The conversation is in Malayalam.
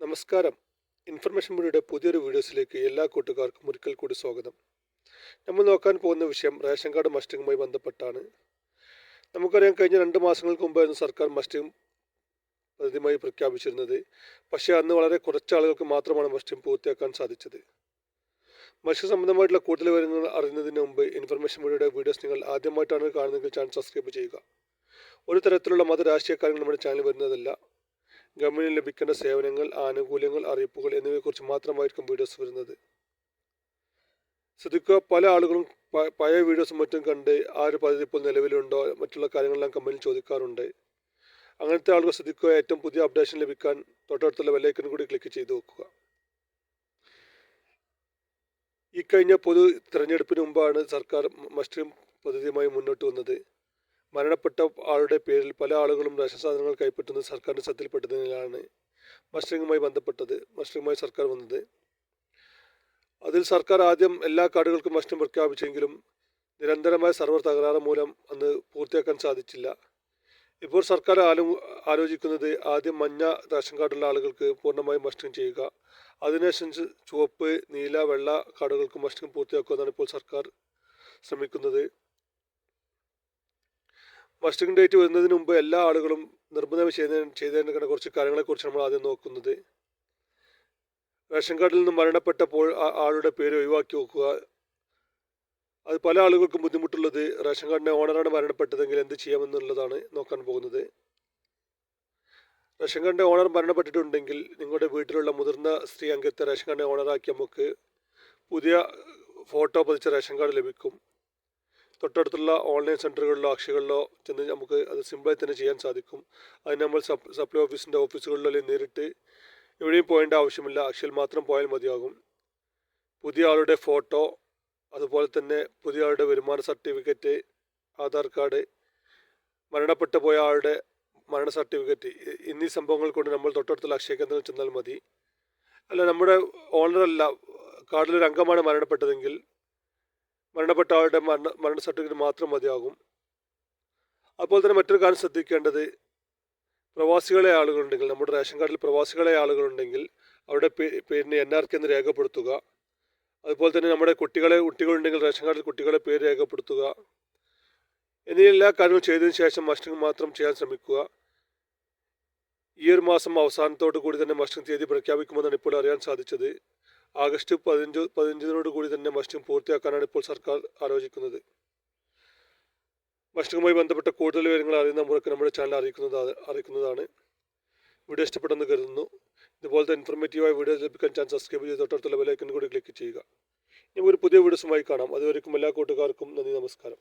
നമസ്കാരം. ഇൻഫർമേഷൻ മീഡിയയുടെ പുതിയൊരു വീഡിയോസിലേക്ക് എല്ലാ കൂട്ടുകാർക്കും ഒരിക്കൽ കൂടി സ്വാഗതം. നമ്മൾ നോക്കാൻ പോകുന്ന വിഷയം റേഷൻ കാർഡ് മസ്റ്റിങ്ങുമായി ബന്ധപ്പെട്ടാണ്. നമുക്കറിയാം കഴിഞ്ഞ രണ്ട് മാസങ്ങൾക്ക് മുമ്പായിരുന്നു സർക്കാർ മസ്റ്റിംഗ് പദ്ധതിയുമായി പ്രഖ്യാപിച്ചിരുന്നത്. പക്ഷേ അന്ന് വളരെ കുറച്ച് ആളുകൾക്ക് മാത്രമാണ് മസ്റ്റിംഗ് പൂർത്തിയാക്കാൻ സാധിച്ചത്. മത്സ്യ സംബന്ധമായിട്ടുള്ള കൂടുതൽ വിവരങ്ങൾ അറിയുന്നതിന് മുമ്പ് ഇൻഫർമേഷൻ മീഡിയയുടെ വീഡിയോസ് നിങ്ങൾ ആദ്യമായിട്ടാണ് കാണുന്നതെങ്കിൽ ചാനൽ സബ്സ്ക്രൈബ് ചെയ്യുക. ഒരു തരത്തിലുള്ള മത രാഷ്ട്രീയ കാര്യങ്ങൾ നമ്മുടെ ചാനൽ വരുന്നതല്ല. ഗവൺമെന്റിന് ലഭിക്കേണ്ട സേവനങ്ങൾ ആനുകൂല്യങ്ങൾ അറിയിപ്പുകൾ എന്നിവയെക്കുറിച്ച് മാത്രമായിരിക്കും വീഡിയോസ് വരുന്നത്. ശ്രദ്ധിക്കുക പല ആളുകളും പഴയ വീഡിയോസും മറ്റും കണ്ട് ആ ഒരു പദ്ധതി ഇപ്പോൾ നിലവിലുണ്ടോ? മറ്റുള്ള കാര്യങ്ങളെല്ലാം കമ്പനിയിൽ ചോദിക്കാറുണ്ട്. അങ്ങനത്തെ ആളുകൾ ശ്രദ്ധിക്കുക ഏറ്റവും പുതിയ അപ്ഡേഷൻ ലഭിക്കാൻ തൊട്ടടുത്തുള്ള വെല്ലൈക്കൻ കൂടി ക്ലിക്ക് ചെയ്ത് നോക്കുക ഈ കഴിഞ്ഞ പൊതു തിരഞ്ഞെടുപ്പിന് മുമ്പാണ് സർക്കാർ മസ്റ്റിം പദ്ധതിയുമായി മുന്നോട്ട് വന്നത്. മരണപ്പെട്ട ആളുടെ പേരിൽ പല ആളുകളും റേഷൻ സാധനങ്ങൾ കൈപ്പറ്റുന്നത് സർക്കാരിന്റെ ശ്രദ്ധയിൽപ്പെട്ടതിനാലാണ് മസ്റ്ററിങ്ങുമായി ബന്ധപ്പെട്ടത് മസ്റ്ററിങ്ങുമായി സർക്കാർ വന്നത്. അതിൽ സർക്കാർ ആദ്യം എല്ലാ കാർഡുകൾക്കും മസ്റ്റിംഗ് പ്രഖ്യാപിച്ചെങ്കിലും നിരന്തരമായ സർവർ തകരാറ് മൂലം അന്ന് പൂർത്തിയാക്കാൻ സാധിച്ചില്ല. ഇപ്പോൾ സർക്കാർ ആലോ ആലോചിക്കുന്നത് ആദ്യം മഞ്ഞ റേഷൻ കാർഡുള്ള ആളുകൾക്ക് പൂർണമായും മസ്റ്ററിങ് ചെയ്യുക അതിനുശേഷം ചുവപ്പ് നീല വെള്ള കാർഡുകൾക്ക് മസ്റ്ററിംഗ് പൂർത്തിയാക്കുക എന്നാണ് ഇപ്പോൾ സർക്കാർ ശ്രമിക്കുന്നത്. മസ്റ്റിംഗ് ഡേറ്റ് വരുന്നതിന് മുമ്പ് എല്ലാ ആളുകളും നിർബന്ധം ചെയ്ത ചെയ്തേണ്ട കുറച്ച് കാര്യങ്ങളെക്കുറിച്ച് നമ്മൾ ആദ്യം നോക്കുന്നത്. റേഷൻ കാർഡിൽ നിന്ന് മരണപ്പെട്ടപ്പോൾ ആളുടെ പേര് ഒഴിവാക്കി നോക്കുക അത് പല ആളുകൾക്കും ബുദ്ധിമുട്ടുള്ളത് റേഷൻ കാർഡിന്റെ ഓണറാണ് മരണപ്പെട്ടതെങ്കിൽ എന്ത് ചെയ്യാമെന്നുള്ളതാണ് നോക്കാൻ പോകുന്നത്. റേഷൻ കാർഡിന്റെ ഓണർ മരണപ്പെട്ടിട്ടുണ്ടെങ്കിൽ നിങ്ങളുടെ വീട്ടിലുള്ള മുതിർന്ന സ്ത്രീ അംഗത്തെ റേഷൻ കാർഡിന്റെ ഓണറാക്കി നമുക്ക് പുതിയ ഫോട്ടോ പതിച്ച റേഷൻ കാർഡ് ലഭിക്കും. തൊട്ടടുത്തുള്ള ഓൺലൈൻ സെന്ററുകളിലോ അക്ഷികളിലോ ചെന്ന് നമുക്ക് അത് സിമ്പിളായി തന്നെ ചെയ്യാൻ സാധിക്കും. അതിന് നമ്മൾ സപ്ലൈ ഓഫീസിന്റെ ഓഫീസുകളിലോ അല്ലെങ്കിൽ നേരിട്ട് എവിടെയും പോകേണ്ട ആവശ്യമില്ല. അക്ഷയിൽ മാത്രം പോയാൽ മതിയാകും. പുതിയ ആളുടെ ഫോട്ടോ അതുപോലെ തന്നെ പുതിയ ആളുടെ വരുമാന സർട്ടിഫിക്കറ്റ് ആധാർ കാർഡ് മരണപ്പെട്ടു പോയ ആളുടെ മരണ സർട്ടിഫിക്കറ്റ് എന്നീ സംഭവങ്ങൾ കൊണ്ട് നമ്മൾ തൊട്ടടുത്തുള്ള അക്ഷയ കേന്ദ്രത്തിൽ ചെന്നാൽ മതി. അല്ല നമ്മുടെ ഓണറല്ല കാർഡിലൊരു അംഗമാണ് മരണപ്പെട്ടതെങ്കിൽ മരണപ്പെട്ട ആളുടെ മരണ മരണ സർട്ടിഫിക്കറ്റ് മാത്രം മതിയാകും. അതുപോലെ തന്നെ മറ്റൊരു കാര്യം ശ്രദ്ധിക്കേണ്ടത് പ്രവാസികളെ ആളുകളുണ്ടെങ്കിൽ നമ്മുടെ റേഷൻ കാർഡിൽ പ്രവാസികളെ ആളുകളുണ്ടെങ്കിൽ അവരുടെ പേരിന് എൻ ആർ കെ എന്ന് രേഖപ്പെടുത്തുക. അതുപോലെ തന്നെ നമ്മുടെ കുട്ടികളെ കുട്ടികളുണ്ടെങ്കിൽ റേഷൻ കാർഡിൽ കുട്ടികളെ പേര് രേഖപ്പെടുത്തുക. എന്നീ എല്ലാ കാര്യങ്ങളും ചെയ്തതിന് ശേഷം മസ്റ്റിംഗ് മാത്രം ചെയ്യാൻ ശ്രമിക്കുക. ഈ ഒരു മാസം അവസാനത്തോടു കൂടി തന്നെ മസ്റ്റിംഗ് തീയതി പ്രഖ്യാപിക്കുമെന്നാണ് ഇപ്പോൾ അറിയാൻ സാധിച്ചത്. ആഗസ്റ്റ് പതിനഞ്ച് പതിനഞ്ചിനോട് കൂടി തന്നെ മസ്റ്റിംഗ് പൂർത്തിയാക്കാനാണ് ഇപ്പോൾ സർക്കാർ ആലോചിക്കുന്നത്. മസ്റ്റുമായി ബന്ധപ്പെട്ട കൂടുതൽ വിവരങ്ങൾ അറിയുന്ന മുറക്ക് നമ്മുടെ ചാനൽ അറിയിക്കുന്നത് അറിയിക്കുന്നതാണ്. വീഡിയോ ഇഷ്ടപ്പെട്ടെന്ന് കരുതുന്നു. ഇതുപോലത്തെ ഇൻഫർമേറ്റീവായ വീഡിയോ ലഭിക്കാൻ ചാനൽ സബ്സ്ക്രൈബ് ചെയ്ത് തൊട്ടടുത്തുള്ള ബെലൈക്കൻ കൂടി ക്ലിക്ക് ചെയ്യുക. ഇനി ഒരു പുതിയ വീഡിയോസുമായി കാണാം. അതുവരേക്കും എല്ലാ കൂട്ടുകാർക്കും നന്ദി നമസ്കാരം.